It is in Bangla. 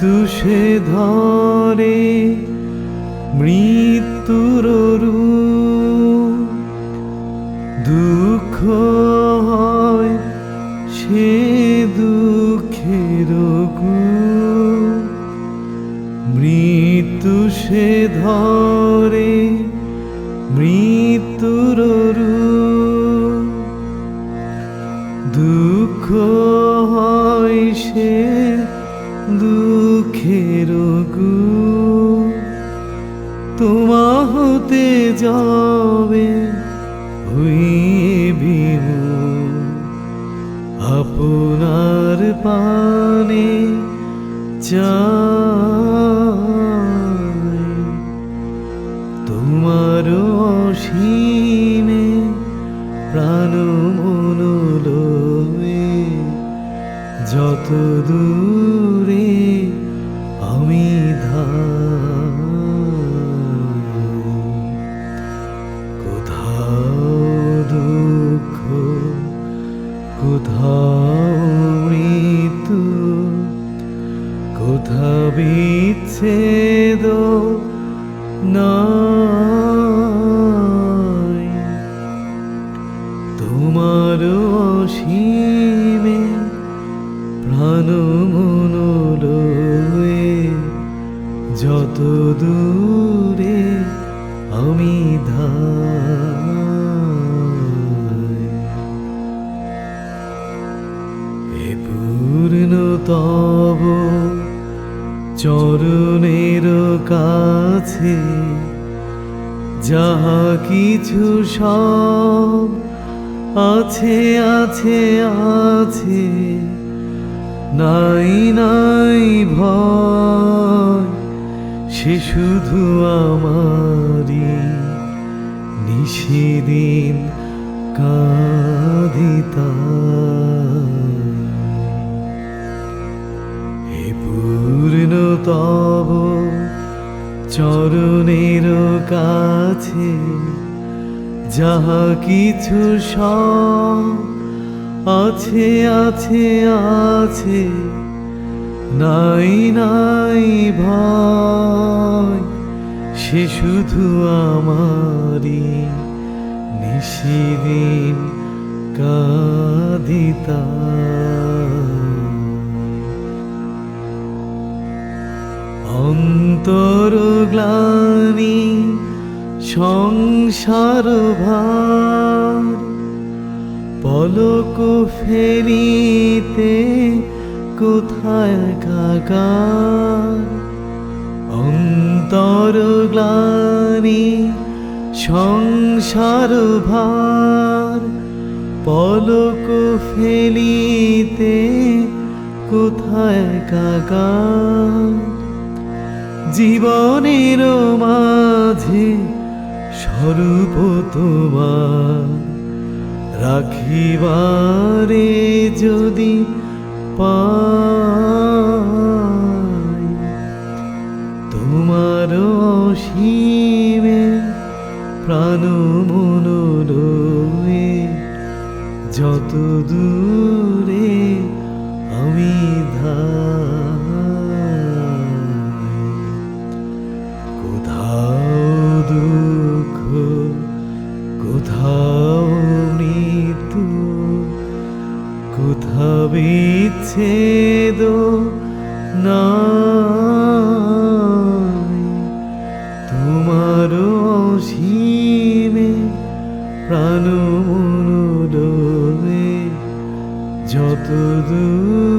তুষে ধরে, মৃত্যুর দুঃখ হয় সে দুঃখের মৃত্যু সে ধরে, মৃত্যুর দুঃখ হয় সে দুঃখ যাবে হইয়ে বিমূল আপনার পানে চাই। তোমার অসীমে প্রাণ মন লয়ে যত দূরে কোথা বিচ্ছেদ নাই। তোমার অসীমে প্রাণ যত দূরে আমি পূর্ণ তব চরণের কাছে যাহা কিছু সব আছে আছে আছে, নাই নাই ভয়, সে শুধু আমারই নিশিদিন কাঁদিতা চরণের কাছে যাহা কিছু সব আছে আছে আছে, নাই নাই ভয়, সে শুধু আমারই নিশিদিন কাদিতা অন্তর গ্লানি সংসার ভার, পলক ফেরিতে কোথায় কাকার অন্তর গ্লানি সংসার ভার, পলক ফেলিতে কোথায় কাকার জীবনের মাঝে স্বরূপ তোমার রাখিবারে যদি পাই, তোমার অসীমে প্রাণ মন লয়ে যত দূরে আমি ধাই বিচ্ছেদ নাই। তোমার অসীমে প্রাণ মন লয়ে যত দূর